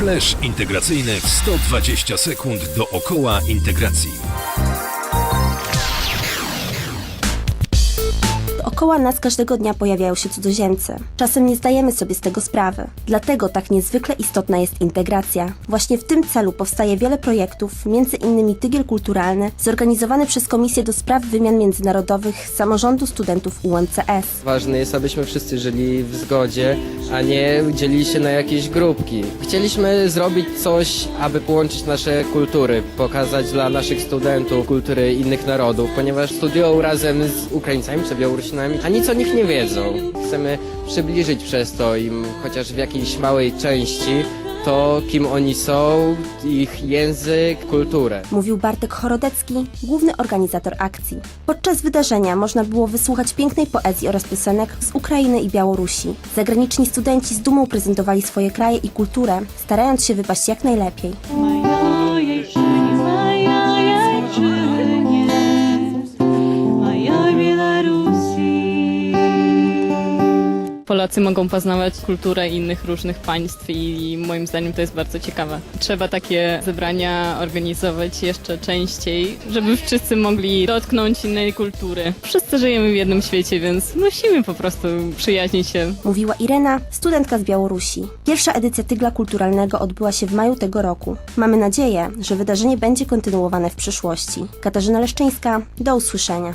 Flash integracyjny w 120 sekund dookoła integracji. Dookoła nas każdego dnia pojawiają się cudzoziemcy. Czasem nie zdajemy sobie z tego sprawy. Dlatego tak niezwykle istotna jest integracja. Właśnie w tym celu powstaje wiele projektów, m.in. Tygiel Kulturalny, zorganizowany przez Komisję do Spraw Wymian Międzynarodowych Samorządu Studentów UMCS. Ważne jest, abyśmy wszyscy żyli w zgodzie, a nie dzielili się na jakieś grupki. Chcieliśmy zrobić coś, aby połączyć nasze kultury, pokazać dla naszych studentów kultury innych narodów, ponieważ studiują razem z Ukraińcami czy Białorusinami, a nic o nich nie wiedzą. Chcemy przybliżyć przez to im chociaż w jakiejś małej części to, kim oni są, ich język, kulturę. Mówił Bartek Chorodecki, główny organizator akcji. Podczas wydarzenia można było wysłuchać pięknej poezji oraz piosenek z Ukrainy i Białorusi. Zagraniczni studenci z dumą prezentowali swoje kraje i kulturę, starając się wypaść jak najlepiej. Polacy mogą poznawać kulturę innych różnych państw i moim zdaniem to jest bardzo ciekawe. Trzeba takie zebrania organizować jeszcze częściej, żeby wszyscy mogli dotknąć innej kultury. Wszyscy żyjemy w jednym świecie, więc musimy po prostu przyjaźnić się. Mówiła Irena, studentka z Białorusi. Pierwsza edycja Tygla Kulturalnego odbyła się w maju tego roku. Mamy nadzieję, że wydarzenie będzie kontynuowane w przyszłości. Katarzyna Leszczyńska, do usłyszenia.